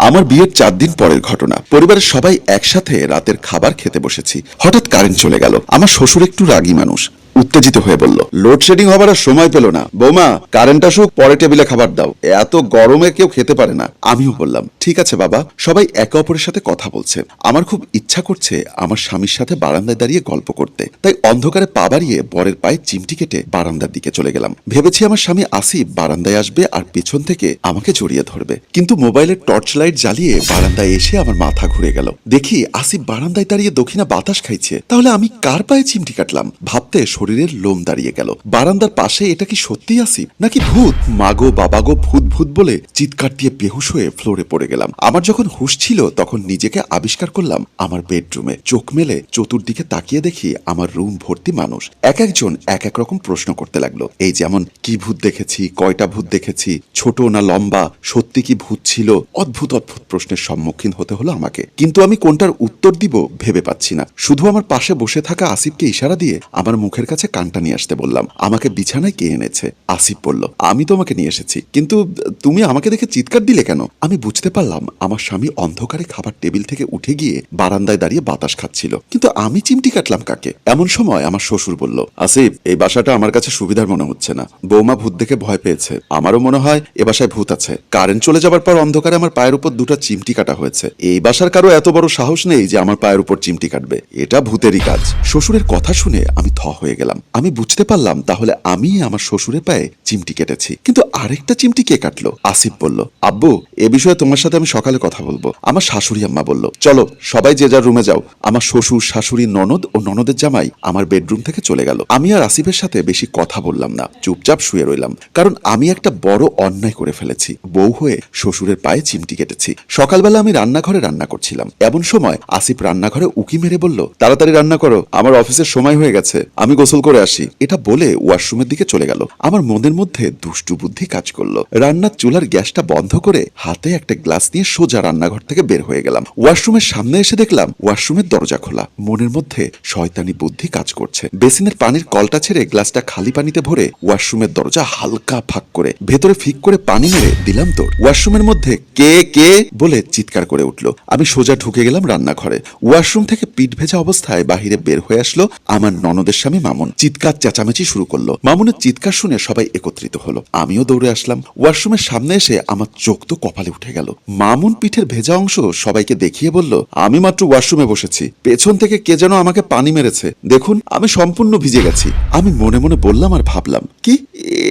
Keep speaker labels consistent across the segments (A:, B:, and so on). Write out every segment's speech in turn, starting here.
A: আমার বিয়ের চার দিন পরের ঘটনা। পরিবারের সবাই একসাথে রাতের খাবার খেতে বসেছি। হঠাৎ কারেন্ট চলে গেল। আমার শ্বশুর একটু রাগী মানুষ। উত্তেজিত হয়ে বলল লোডশেডিং হবার সময় পেল না। বৌমা কারেন্ট আসুক, পরে টেবিলে খাবার দাও। এত গরমে কেউ খেতে পারে না। আমিও বললাম, ঠিক আছে বাবা। সবাই একে অপরের সাথে কথা বলছে। আমার খুব ইচ্ছা করছে আমার স্বামীর সাথে বারান্দায় দাঁড়িয়ে গল্প করতে। তাই অন্ধকারে পা বাড়িয়ে বরের পায়ে চিমটি কেটে বারান্দার দিকে চলে গেলাম। ভেবেছি আমার স্বামী আসিফ বারান্দায় আসবে আর পেছন থেকে আমাকে জড়িয়ে ধরবে। কিন্তু মোবাইলের টর্চ লাইট জ্বালিয়ে বারান্দায় এসে আমার মাথা ঘুরে গেল। দেখি আসিফ বারান্দায় দাঁড়িয়ে দক্ষিণা বাতাস খাইছে। তাহলে আমি কার পায়ে চিমটি কাটলাম? ভাবতে শরীরের লোম দাঁড়িয়ে গেল। বারান্দার পাশে এটা কি সত্যি আসি নাকি ভূত? মাগো, বাবাগো, ভূত ভূত বলে চিৎকার দিয়ে বেহুশ হয়ে ফ্লোরে পড়ে গেলাম। আমার যখন হুশ ছিল, তখন নিজেকে আবিষ্কার করলাম আমার বেডরুমে। চোখ মেলে চতুর্দিকে তাকিয়ে দেখি আমার রুম ভর্তি মানুষ। এক একজন এক এক রকম প্রশ্ন করতে লাগল। এই যেমন, কি ভূত দেখেছি, কয়টা ভূত দেখেছি ছোট না লম্বা, সত্যি কি ভূত ছিল? অদ্ভুত অদ্ভুত প্রশ্নের সম্মুখীন হতে হলো আমাকে। কিন্তু আমি কোনটার উত্তর দিব ভেবে পাচ্ছি না। শুধু আমার পাশে বসে থাকা আসিফকে ইশারা দিয়ে আমার মুখের কাছে কানটা নিয়ে আসতে বললাম। আমাকে বিছানায় কে এনেছে? আসিফ বলল, আমি তোমাকে নিয়ে এসেছি। কিন্তু তুমি আমাকে দেখে চিৎকার দিলে কেন? আমি বুঝতে পারলাম, আমার স্বামী অন্ধকারে খাবার টেবিল থেকে উঠে গিয়ে বারান্দায় দাঁড়িয়ে বাতাস খাচ্ছিল। কিন্তু আমি চিমটি কাটলাম কাকে? এমন সময় আমার শ্বশুর বলল, আসিফ, এই বাসাটা আমার কাছে সুবিধার মনে হচ্ছে না। বৌমা ভূত দেখে ভয় পেয়েছে। আমারও মনে হয় এ বাসায় ভূত আছে। কারেন্ট চলে যাবার পর অন্ধকারে আমার পায়ের উপর দুটো চিমটি কাটা হয়েছে। এই বাসার কারও এত বড় সাহস নেই যে আমার পায়ের উপর চিমটি কাটবে। এটা ভূতেরই কাজ। শ্বশুরের কথা শুনে আমি থ হয়ে গেলাম। আমি বুঝতে পারলাম, তাহলে আমি আমার শ্বশুরের পায়ে চিমটি কেটেছি। কিন্তু আরেকটা চিমটি কে কাটলো? আসিফ বলল, আব্বু, এ বিষয়ে তোমার সাথে আমি সকালে কথা বলব। আমার শাশুড়ি আম্মা বলল, চলো, সবাই যে যার রুমে যাও। আমার শ্বশুর, শাশুড়ি, ননদ ও ননদের জামাই আমার বেডরুম থেকে চলে গেল। আমি আর আসিফের সাথে বেশি কথা বললাম না। চুপচাপ শুয়ে রইলাম। কারণ আমি একটা বড় অন্যায় করে ফেলেছি। বউ হয়ে শ্বশুরের পায়ে চিমটি কেটেছি। সকালবেলা আমি রান্নাঘরে রান্না করছিলাম। এমন সময় আসিফ রান্নাঘরে উকি মেরে বলল, তাড়াতাড়ি রান্না করো, আমার অফিসের সময় হয়ে গেছে। আমি গোসল করে আসি। এটা বলে ওয়াশরুমের দিকে চলে গেল। আমার মনের মধ্যে দুষ্টু বুদ্ধি কাজ করল। রান্নার চুলার গ্যাসটা বন্ধ করে হাতে একটা গ্লাস নিয়ে সোজা রান্নাঘর থেকে বের হয়ে গেলাম। ওয়াশরুমের সামনে এসে দেখলাম ওয়াশরুমের দরজা খোলা। মনের মধ্যে শয়তানি বুদ্ধি কাজ করছে। বেসিনের পানির কলটা ছেড়ে গ্লাসটা খালি পানিতে ভরে ওয়াশরুমের দরজা হালকা ফাঁক করে, ভেতরে ফিক করে পানি মেরে দিলাম তোর। ওয়াশরুমের মধ্যে কে কে বলে চিৎকার করে উঠল। আমি সোজা ঢুকে গেলাম রান্নাঘরে। ওয়াশরুম থেকে পিঠ ভেজা অবস্থায় বাহিরে বের হয়ে আসলো আমার ননদের স্বামী মামুন। চিৎকার চেঁচামেচি শুরু করল। মামুনের চিৎকার শুনে সবাই একত্রিত হলো। আমিও দৌড়ে আসলাম। ওয়াশরুমের সামনে এসে আমার চোখ তো কপালে উঠে গেল। মামুন পিঠের ভেজা অংশ সবাইকে দেখিয়ে বলল, আমি মাত্র ওয়াশরুমে বসেছি। পেছন থেকে কে যেন আমাকে পানি মেরেছে। দেখুন, আমি সম্পূর্ণ ভিজে গেছি। আমি মনে মনে বললাম আর ভাবলাম, কি?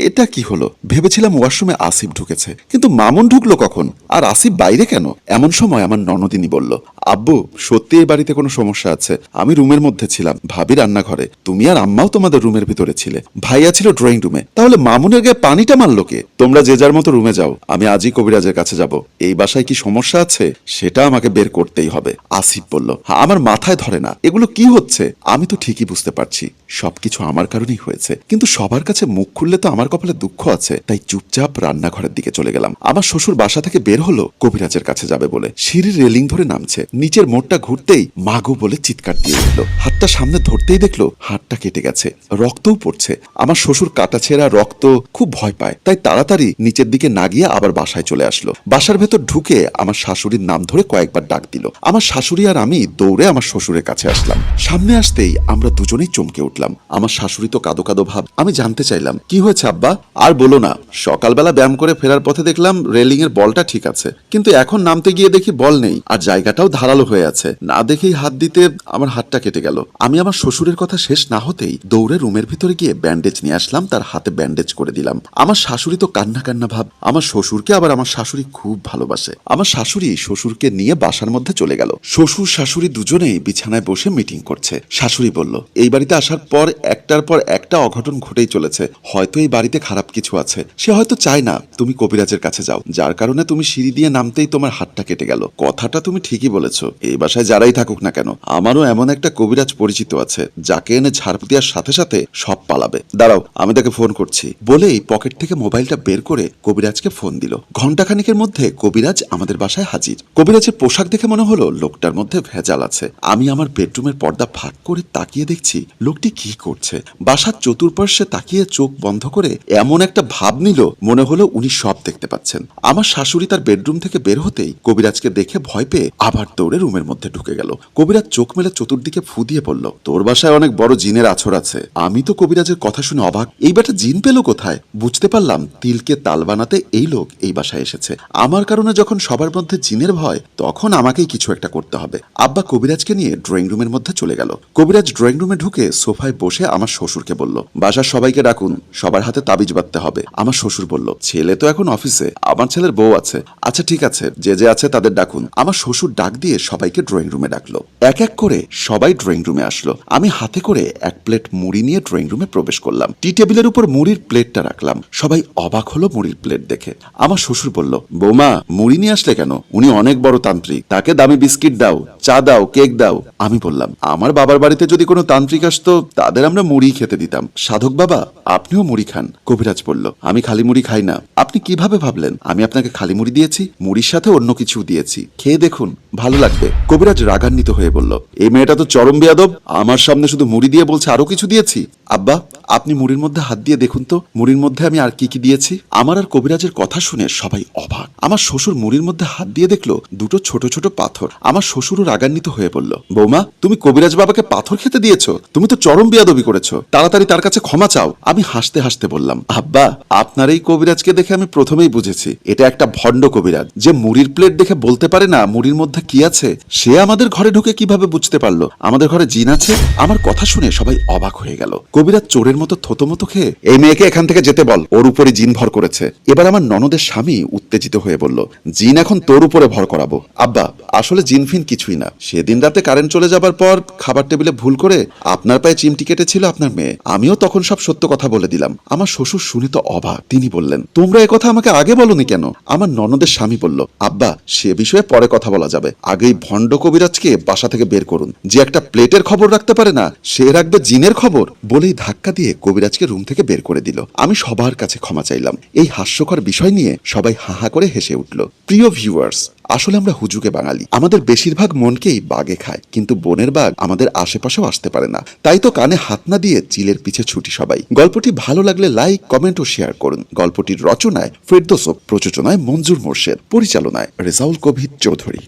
A: এটা কি হলো? ভেবেছিলাম ওয়াশরুমে আসিফ ঢুকেছে। কিন্তু মামুন ঢুকলো কখন? আর আসিফ বাইরে কেন? এমন সময় আমার ননদিনী বলল আব্বু সত্যি এই বাড়িতে কোনো সমস্যা আছে? আমি রুমের মধ্যে ছিলাম ভাবি রান্নাঘরে। তুমি আর আম্মাও তোমাদের রুমের ভিতরে ছিলে। ভাইয়া ছিল ড্রয়িং রুমে। তাহলে মামুনের গায়ে পানিটা মারলো কে? তোমরা যে যার মতো রুমে যাও আমি আজই কবিরাজের কাছে যাব। এই বাসায় কি সমস্যা আছে? সেটা আমাকে বের করতেই হবে। আসিফ বলল "হ্যাঁ, আমার মাথায় ধরে না। এগুলো কি হচ্ছে? আমি তো ঠিকই বুঝতে পারছি। সবকিছু আমার কারণেই হয়েছে। কিন্তু সবার কাছে মুখ খুললে তো আমার কপালে দুঃখ আছে। তাই চুপচাপ রান্নাঘরের দিকে চলে গেলাম। আমার শ্বশুর বাসা থেকে বের হলো, কবিরাজের কাছে যাবে বলে। সিঁড়ির রেলিং ধরে নামছে। নিচের মোড়টা ঘুরতেই মাগো বলে চিৎকার দিয়ে উঠল। হাতটা সামনে ধরতেই দেখল হাতটা কেটে গেছে, রক্তও পড়ছে। আমার শ্বশুর কাটা ছেঁড়া রক্ত খুব ভয় পায়, তাই তাড়াতাড়ি নিচের দিকে না গিয়ে আবার বাসায় চলে আসলো। বাসার ভেতর ঢুকে আমার শাশুড়ির নাম ধরে কয়েকবার ডাক দিল। আমার শাশুড়ি আর আমি দৌড়ে আমার শ্বশুরের কাছে আসলাম। সামনে আসতেই আমরা দুজনেই চমকে উঠলাম। আমার শাশুড়ি তো কাদো কাদো ভাব। আমি জানতে চাইলাম, কি হয়েছে আব্বা? আর বলো না, সকালবেলা ব্যায়াম করে ফেরার পথে দেখলাম রেলিং এর বলটা ঠিক আছে। কিন্তু এখন নামতে গিয়ে দেখি বল নেই আর জায়গাটাও ধারালো হয়ে আছে। না দেখেই হাত দিতে আমার হাতটা কেটে গেল। আমি আমার শ্বশুরের কথা শেষ না হতেই দৌড়ে রুমের ভিতরে গিয়ে ব্যান্ডেজ নিয়ে আসলাম, তার হাতে ব্যান্ডেজ করে দিলাম। আমার শাশুড়ি তো কান্না কান্না ভাব। আমার শ্বশুরকে আবার আমার শাশুড়ি খুব ভালোবাসে। আমার শাশুড়ি শ্বশুরকে নিয়ে বাসার মধ্যে চলে গেল। শ্বশুর শাশুড়ি দুজনেই বিছানায় বসে মিটিং করছে। শাশুড়ি বলল, এই বাড়িতে আসার পর একটার পর একটা অঘটন ঘটেই চলেছে। হয়তো এই বাড়িতে খারাপ কিছু আছে। সে হয়তো চায় না তুমি কবিরাজের কাছে যাও। যার কারণে তুমি সিঁড়ি দিয়ে নামতেই তোমার হাতটা কেটে গেল। কথাটা তুমি ঠিকই বলেছ। এই বাসায় যারাই থাকুক না কেন, আমারও এমন একটা কবিরাজ পরিচিত আছে, যাকে এনে ঝাড় দেওয়ার সাথে সাথে সব পালাবে। দাঁড়াও, আমি তাকে ফোন করছি। বলেই পকেট থেকে মোবাইলটা বের করে কবিরাজকে ফোন দিল। ঘন্টাখানিকের মধ্যে কবিরাজ আমাদের বাসায় হাজির। কবিরাজের পোশাক দেখে মনে হলো লোকটার মধ্যে ভেজাল আছে। আমি আমার বেডরুমের পর্দা ফাঁক করে তাকিয়ে দেখছি লোকটি কি করছে। বাসার চতুর্পার্শ্বে তাকিয়ে চোখ বন্ধ করে এমন একটা ভাব নিল, মনে হলো উনি সব দেখতে পাচ্ছেন। আমার শাশুড়ি তার বেডরুম থেকে বের হতেই কবিরাজকে দেখে ভয় পেয়ে আবার দৌড়ে রুমের মধ্যে ঢুকে গেল। কবিরাজ চোখ মেলে চতুর্দিকে ফু দিয়ে বলল, তোর বাসায় অনেক বড় জিনের আছর আছে। আমি তো কবিরাজের কথা শুনে অবাক। এই বেটা জিন পেল কোথায়? বুঝতে পারলাম তিলকে তাল বানাতে এই লোক এই বাসায় এসেছে। আমার কারণে যখন সবার মধ্যে জিনের ভয়, তখন আমাকেই কিছু একটা করতে হবে। আব্বা কবিরাজকে নিয়ে ড্রয়িং রুমের মধ্যে চলে গেল। কবিরাজ ড্রয়িং রুমে ঢুকে সোফায় বসে আমার শ্বশুরকে বলল, বাসার সবাইকে ডাকুন। সবার হাতে তাবিজ বাঁধতে হবে। আমার শ্বশুর বলল ছেলে তো এখন অফিসে, আমার ছেলের বউ আছে। আচ্ছা ঠিক আছে, যে যে আছে তাদের ডাকুন। আমার শ্বশুর ডাক দিয়ে সবাইকে ড্রয়িং রুমে ডাকলো। এক এক করে সবাই ড্রয়িং রুমে আসলো। আমি হাতে করে এক প্লেট মুড়ি নিয়ে ড্রয়িং রুমে প্রবেশ করলাম। টি টেবিলের উপর মুড়ির প্লেটটা রাখলাম। সবাই অবাক হলো মুড়ির প্লেট দেখে। আমার শ্বশুর বলল, বৌমা, মুড়ি নিয়ে আসলে কেন? উনি অনেক বড় তান্ত্রিক। তাকে দামি বিস্কিট দাও, চা দাও, কেক দাও। আমি বললাম, আমার বাবার বাড়িতে যদি কোনো তান্ত্রিক আসতো, তাদের আমরা মুড়ি খেতে দিতাম। সাধক বাবা, আপনিও মুড়ি খান। কবিরাজ বলল, আমি খালি মুড়ি খাই না। আপনি কীভাবে ভাবলেন? আমি আপনাকে খালি মুড়ি দিয়েছি, মুড়ির সাথে অন্য কিছু দিয়েছি। খেয়ে দেখুন, ভালো লাগবে। কবিরাজ রাগান্বিত হয়ে বলল, এই মেয়েটা তো চরম বেয়াদব। আমার সামনে শুধু মুড়ি দিয়ে বলছে, আরও কিছু দিয়েছি? আব্বা আপনি মুড়ির মধ্যে হাত দিয়ে দেখুন তো। মুড়ির মধ্যে আমি আর কি কি দিয়েছি? আমার আর কবিরাজের কথা শুনে সবাই অবাক। আমার শ্বশুর মুড়ির মধ্যে হাত দিয়ে দেখল দুটো ছোট ছোট পাথর। আমার শ্বশুরও রাগান্বিত হয়ে বলল, বৌমা, তুমি কবিরাজ বাবাকে পাথর খেতে দিয়েছ? তুমি তো চরম বিয়াদবি করেছ। তাড়াতাড়ি তার কাছে ক্ষমা চাও। আমি হাসতে হাসতে বললাম, আব্বা, আপনার এই কবিরাজকে দেখে আমি প্রথমেই বুঝেছি। এটা একটা ভণ্ড কবিরাজ। যে মুড়ির প্লেট দেখে বলতে পারে না মুড়ির মধ্যে কি আছে, সে আমাদের ঘরে ঢুকে কীভাবে বুঝতে পারল? আমাদের ঘরে জিন আছে? আমার কথা শুনে সবাই অবাক হয়ে গেল। কবিরাজ চোরের মতো থতমতো খেয়ে, এই মেয়েকে এখান থেকে যেতে বল, ওর উপরে জিন ভর করেছে। এবার আমার ননদের স্বামী উত্তেজিত হয়ে বলল, জিন এখন তোর উপরে ভর করাবো। আব্বা, আসলে জিন ফিন কিছুই না। সেদিন রাতে কারেন্ট চলে যাবার পর খাবার টেবিলে ভুল করে আপনার পায়ে চিমটি কেটেছিল আপনার মেয়ে। আমিও তখন সব সত্য কথা বলে দিলাম। আমার শ্বশুর শুনে তো অবাক। তিনি বললেন, তোমরা কথা আমাকে আগে বলনি কেন? আমার ননদের স্বামী বলল, আব্বা, সে বিষয়ে পরে কথা বলা যাবে। আগেই ভণ্ড কবিরাজকে বাসা থেকে বের করুন। যে একটা প্লেটের খবর রাখতে পারে না, সে রাখবে জিনের খবর। বলেই ধাক্কা দিয়ে কবিরাজকে রুম থেকে বের করে দিল। আমি সবার কাছে ক্ষমা চাইলাম। এই হাস্যকর বিষয় নিয়ে সবাই হাহা করে হেসে উঠল। প্রিয় ভিউয়ার্স আসলে আমরা হুজুকে বাঙালি। আমাদের বেশিরভাগ মনকেই বাগে খায়, কিন্তু বনের বাঘ আমাদের আশেপাশেও আসতে পারে না। তাই তো কানে হাত না দিয়ে চিলের পিছে ছুটি সবাই। গল্পটি ভালো লাগলে লাইক কমেন্ট ও শেয়ার করুন। গল্পটির রচনায় ফেরদোসব প্রযোজনায় মঞ্জুর মোর্শেদ, পরিচালনায় রেজাউল কবির চৌধুরী।